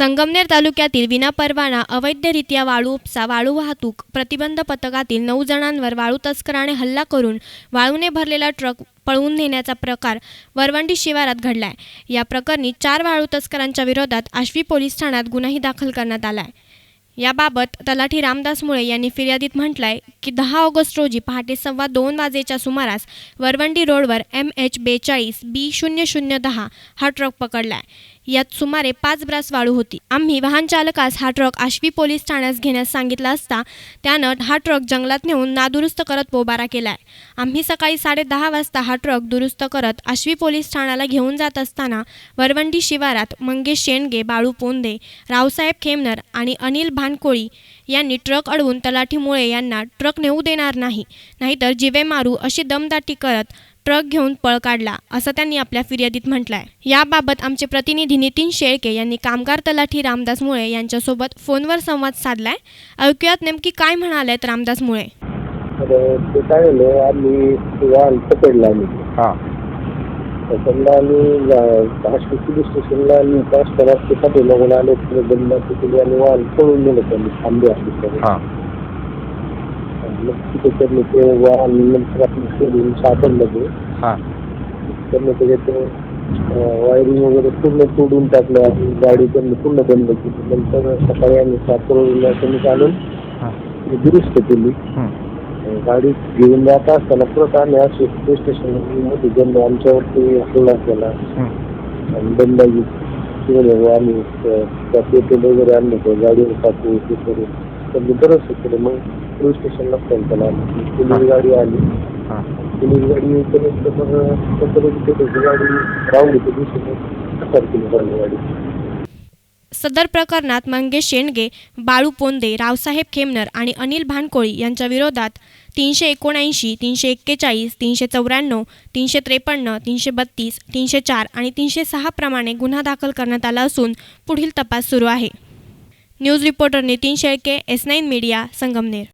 संगमनेर तालुक्यातील विनापरवाना अवैधरित्या वाळू उपसा वाळू वाहतूक प्रतिबंध पथकातील नऊ जणांवर वाळू तस्कराने हल्ला करून वाळूने भरलेला ट्रक पळवून नेण्याचा प्रकार वरवंडी शिवारात घडलाय. या प्रकरणी चार वाळू तस्करांच्या विरोधात आश्वी पोलीस ठाण्यात गुन्हाही दाखल करण्यात आलाय. याबाबत तलाठी रामदास मुळे यांनी फिर्यादीत म्हटलंय की दहा ऑगस्ट रोजी पहाटे सव्वा दोन वाजेच्या सुमारास वरवंडी रोडवर एम एच बेचाळीस बी शून्य शून्य दहा हा ट्रक पकडलाय. यात सुमारे पाच ब्रास वाळू होती. आम्ही वाहन चालकास हा ट्रक आश्वी पोलीस ठाण्यास घेण्यास सांगितला असता त्यानं हा ट्रक जंगलात नेऊन नादुरुस्त करत पोबारा केलाय. आम्ही सकाळी साडे दहा वाजता हा ट्रक दुरुस्त करत आश्वी पोलीस ठाण्याला घेऊन जात असताना वरवंडी शिवारात मंगेश शेंडगे बाळू पोंदे रावसाहेब खेमनर आणि अनिल भानकोळी यांनी ट्रक अडवून तलाठी मुळे यांना ट्रक नेऊ देणार नाही नाहीतर जिवे मारू अशी दमदाटी करत ट्रक घेऊन पळ काढला असं त्यांनी आपल्या फिर्यादीत म्हटलंय. याबाबत आमचे प्रतिनिधी नितीन शेळके यांनी कामगार तलाठी रामदास मुळे यांच्यासोबत फोनवर संवाद साधलाय. ऐकूयात नेमकी काय म्हणालेत रामदास मुळे. ते काय झालं आम्ही ते वाहन पकडलं आम्ही. हां. पकडलं आणि पोलीस स्टेशनला पाच आले तिकडे बंद केली आणि वाहन पळून त्यांनी थांबे असले हां. त्यांनी ते नंतर आपण सापडलं हां. त्यांनी त्याच्यात वायरिंग वगैरे पूर्ण तोडून टाकलं आणि गाडी त्यांनी पूर्ण बंद केली. नंतर सकाळी आम्ही सापडून त्यांनी चालून हां. दुरुस्त केली. हं. गाडी घेऊन जात असताना परत आम्ही असे पोलीस स्टेशनमध्ये गेलो आमच्यावरती हल्ला केला. हं. आणि शिवले आम्ही त्या पेट्रोल वगैरे आणलं होतं. गाडीवर टाकू ते त्यांनी बरंच केलं. मग पोलीस स्टेशनला फोन केला. पोलीस गाडी आली. हां. पोलीस गाडी येईपर्यंत मग त्याची गाडी राहून दुसरी चालली गाडी. सदर प्रकरणात मंगेश शेंडगे बाळू पोंदे रावसाहेब खेमनर आणि अनिल भानकोळी यांच्या विरोधात तीनशे एकोणऐंशी तीनशे एक्केचाळीस तीनशे चौऱ्याण्णव तीनशे त्रेपन्न तीनशे बत्तीस तीनशे चार आणि तीनशे सहा प्रमाणे गुन्हा दाखल करण्यात आला असून पुढील तपास सुरू आहे. News reporter Nitin Shelke S nine media Sangamner.